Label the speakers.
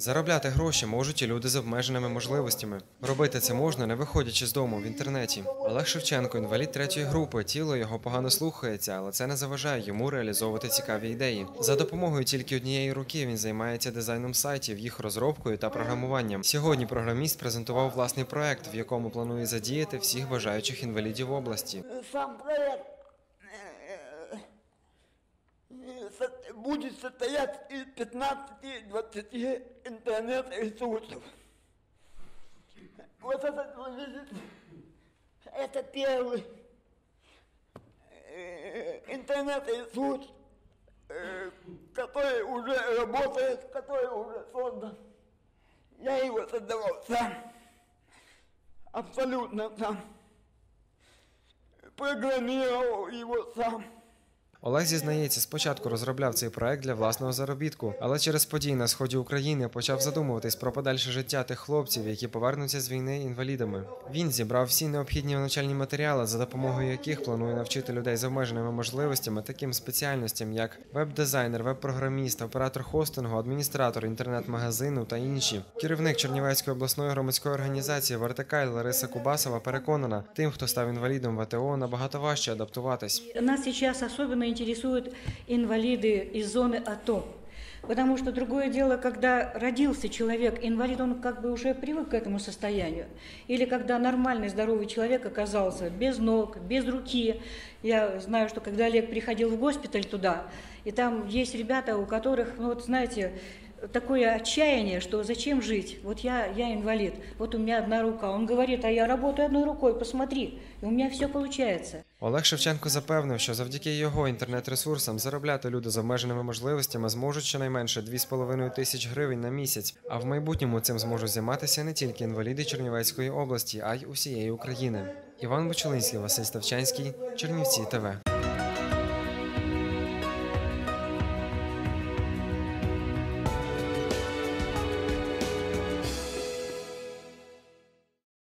Speaker 1: Заробляти гроші можуть і люди з обмеженими можливостями. Робити це можна, не виходячи з дому в інтернеті. Олег Шевченко, інвалід третьої групи, тіло його погано слухається, але це не заважає йому реалізовувати цікаві ідеї. За допомогою тільки однієї руки він займається дизайном сайтів, їх розробкою та програмуванням. Сьогодні програміст презентував власний проект, в якому планує задіяти всіх бажаючих інвалідів області.
Speaker 2: Сам проект будет состоять из 15-20 интернет-ресурсов. Вот этот лежит, это первый э, интернет-ресурс, э, который уже работает, который уже создан. Я его создавал сам, абсолютно сам программировал его сам.
Speaker 1: Олег зізнається, спочатку розробляв цей проект для власного заробітку, але через події на сході України почав задумуватись про подальше життя тих хлопців, які повернуться з війни інвалідами. Він зібрав всі необхідні навчальні матеріали, за допомогою яких планує навчити людей з обмеженими можливостями таким спеціальностям, як веб-дизайнер, веб-програміст, оператор хостингу, адміністратор інтернет-магазину та інші. Керівник Чернівецької обласної громадської організації Вертикаль Лариса Кубасова переконана, тим, хто став інвалідом в АТО, набагато важче адаптуватись.
Speaker 3: Нас сейчас особенно интересуют инвалиды из зоны АТО. Потому что другое дело, когда родился человек, инвалид, он как бы уже привык к этому состоянию. Или когда нормальный, здоровый человек оказался без ног, без руки. Я знаю, что когда Олег приходил в госпиталь туда, и там есть ребята, у которых, ну вот знаете, такое отчаяние, что зачем жить? Вот я, я инвалид, вот у меня одна рука. Он говорит, а я работаю одной рукой, посмотри, и у меня все получается.
Speaker 1: Олег Шевченко запевнив, що завдяки його інтернет-ресурсам заробляти люди з обмеженими можливостями зможуть щонайменше 2,5 тисяч гривень на місяць. А в майбутньому цим зможуть займатися не тільки інваліди Чернівецької області, а й усієї України. Іван Бочелинський, Василь Ставчанський, Чернівці ТВ.